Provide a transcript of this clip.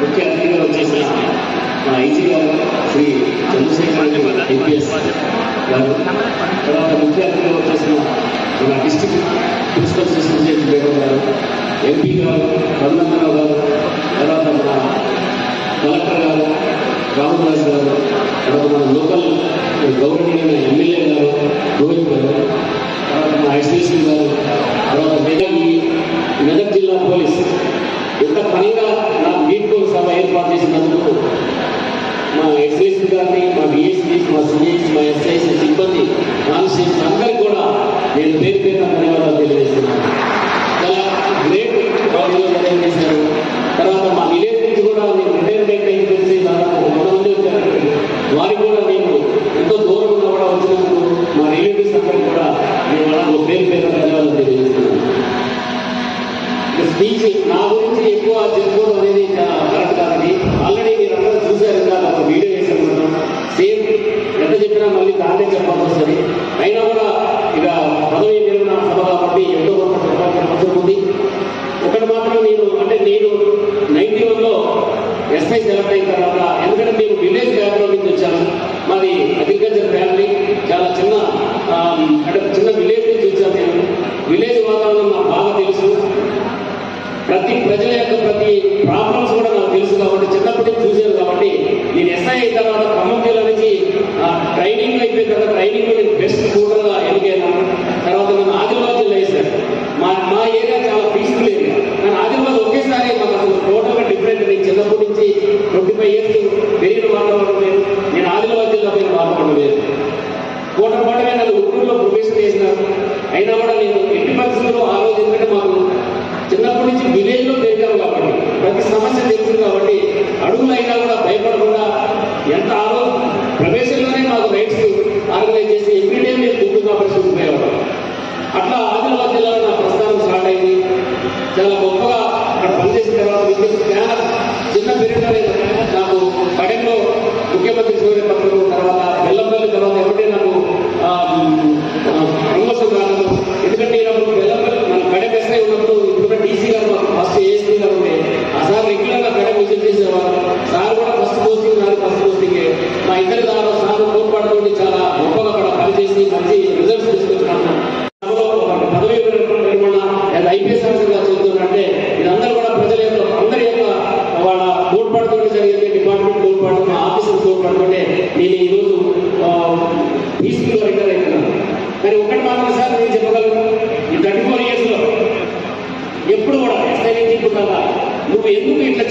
ముఖ్య అతిథిగా వచ్చేసిన మా ఐజీ గారు శ్రీ చంద్రశేఖర్ ఎంపీఎస్ గారు తర్వాత ముఖ్య అతిథిగా వచ్చేసిన మన డిస్టిక్ ప్రిన్సిపల్ సెక్రటరీ బేగం గారు ఎంపీ గారు రఘునందనరావు గారు తర్వాత మన కలెక్టర్ గారు రామదాస్ గారు తర్వాత మన లోకల్ గవర్నమెంట్ ఎమ్మెల్యే గారు రోహిత్ గారు తర్వాత మన ఎస్ఎస్పీ గారు తర్వాత మెదక్ మెదక్ జిల్లా పోలీస్. ఎంత పనిగా చేసినందుకు మా ఎస్ఎస్ గారిని మా డిఎస్పీ మా సిఎస్ మా ఎస్ఐస్ సిబ్బంది కాన్స్టిట్యూన్స్ అందరికీ కూడా నేను పేరు పేరు ధన్యవాదాలు తెలియజేస్తున్నాను. చాలా గ్రేట్ వాళ్ళు అటెండ్ తర్వాత మా విలేజ్ నుంచి కూడా నేను రిటైర్మెంట్ అయి తెలిసి దాదాపు ఒక వంద మంది వచ్చారు. వారికి కూడా నేను ఎంతో దూరం కూడా వచ్చినందుకు మా రిలేటివ్స్ అందరికి కూడా నేను వాళ్ళకు పేరు పేరు ధన్యవాదాలు తెలియజేస్తున్నాను. స్పీచ్ నా గురించి ఎక్కువ చెప్పుకోవడం అనేది చాలా ప్రతి ప్రజల యొక్క ప్రతి ప్రాబ్లమ్స్ కూడా నాకు తెలుసు కాబట్టి చిన్నప్పటి నుంచి చూశాను కాబట్టి నేను ఎస్ఐ అయిన తర్వాత ఖమ్మం జిల్లా నుంచి ట్రైనింగ్ అయిపోయిన తర్వాత ట్రైనింగ్ నేను బెస్ట్ స్టూడెంట్గా ఎన్నికైనా తర్వాత నన్ను ఆదిలాబాద్ జిల్లా వేశారు మా మా ఏరియా చాలా పీస్ఫుల్ ఏరియా కానీ ఆదిలాబాద్ ఒకేసారి మాకు అసలు టోటల్గా డిఫరెంట్ నేను చిన్నప్పటి నుంచి ట్వంటీ ఫైవ్ ఇయర్స్ పెరిగిన వాతావరణం లేదు. నేను ఆదిలాబాద్ జిల్లా పోయిన వాతావరణం లేదు. కోట పాటగా నన్ను ఉట్టూరులో ప్రొఫెషన్ అట్లా ఆదిలాబాద్ జిల్లాలో నా ప్రస్థానం స్టార్ట్ అయింది. చాలా గొప్పగా అక్కడ పనిచేసిన తర్వాత విద్యుత్ చిన్న పీరియడ్లోనే నాకు పడెంలో ముఖ్యమంత్రి సూర్య పత్రం తర్వాత బెల్లంపల్లి తర్వాత ఎవరి నాకు ప్రమోషన్ రాలేదు. ఎందుకంటే ఈయనప్పుడు వెల్లంపల్లి మన కడెం ఎస్ఐ ఉన్నప్పుడు ఇప్పుడు డీసీ గారు ఫస్ట్ ఏఎస్పీ గారు ఉండే. ఆ సార్ రెగ్యులర్గా కడెం విజిట్ చేసేవారు. సార్ కూడా ఫస్ట్ పోస్టింగ్ నాది ఫస్ట్ పోస్టింగ్ మా ఇద్దరి ద్వారా సార్ తోడ్పాటుతోటి చాలా గొప్పగా అక్కడ పనిచేసి మంచి రిజల్ట్స్ తీసుకొచ్చినాము viendo una.